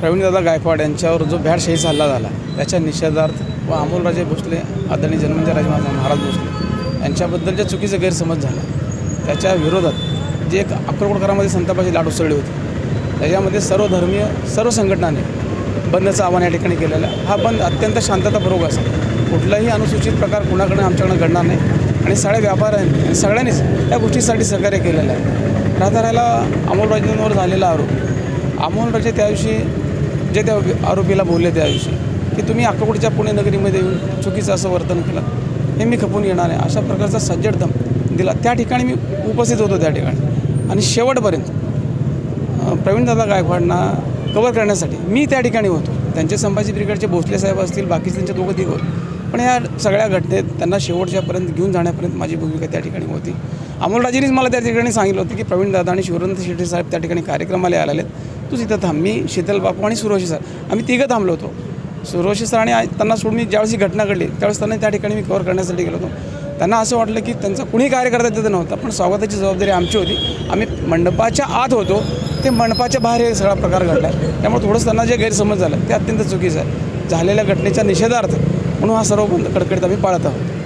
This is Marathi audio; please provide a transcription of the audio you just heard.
प्रवीणदादा गायकवाड यांच्यावर जो भ्याडशाहीचा हल्ला झाला त्याच्या निषेधार्थ व अमोलराजे भोसले आदरणीय जन्मंजय राजे महाराज भोसले यांच्याबद्दल जे चुकीचा गैरसमज झाला. त्याच्या विरोधात जे एक अक्रोडकरामध्ये संतापाची लाट उसळली होती त्याच्यामध्ये सर्व धर्मीय सर्व संघटनांनी बंदचं आव्हान या ठिकाणी केलेलं आहे. हा बंद अत्यंत शांततापूर्वक असेल कुठलाही अनुसूचित प्रकार कुणाकडे आमच्याकडे घडणार नाही आणि सगळ्या व्यापाऱ्यांनी सगळ्यांनीच या गोष्टीसाठी सहकार्य केलेलं आहे. राहता राहिला अमोलराजेंवर झालेला आरोप अमोलराजे त्या दिवशी जे त्या आरोपीला बोलले त्या दिवशी की तुम्ही अक्कलकोटच्या पुणे नगरीमध्ये येऊन चुकीचं असं वर्तन केलं हे मी खपून येणार आहे. अशा प्रकारचा सज्जड दम दिला. त्या ठिकाणी मी उपस्थित होतो त्या ठिकाणी. आणि शेवटपर्यंत प्रवीणदादा गायकवाडना कवर करण्यासाठी मी त्या ठिकाणी होतो. त्यांचे संभाजी ब्रिगेडचे भोसले साहेब असतील बाकीचे त्यांचे दोघं तिघं. होते पण या सगळ्या घटनेत त्यांना शेवटच्यापर्यंत घेऊन जाण्यापर्यंत माझी भूमिका त्या ठिकाणी होती. अमोलराजेंनीच मला त्या ठिकाणी सांगितलं होतं की प्रवीणदादा आणि शिवरंत शेट्टी साहेब त्या ठिकाणी कार्यक्रमाला आलेले आहेत तूच इथं थांब. मी शीतल बापू आणि सुरोशी सर. आम्ही तिघं थांबलो होतो. सुरोशी सर आणि त्यांना सोडून मी ज्यावेळेस ही घटना घडली त्यावेळेस त्यांना त्या ठिकाणी मी कव्हर करण्यासाठी गेलो होतो. त्यांना असं वाटलं की त्यांचा कुणी कार्यकर्ता तिथं नव्हता पण स्वागताची जबाबदारी आमची होती. आम्ही मंडपाच्या आत होतो. ते मंडपाच्या बाहेर हे सगळा प्रकार घडला त्यामुळे थोडंसं त्यांना जे गैरसमज झालं ते अत्यंत चुकीचं आहे. झालेल्या घटनेच्या निषेधार्थ म्हणून हा सर्व बंद कडकडीत आम्ही पाळत आहोत.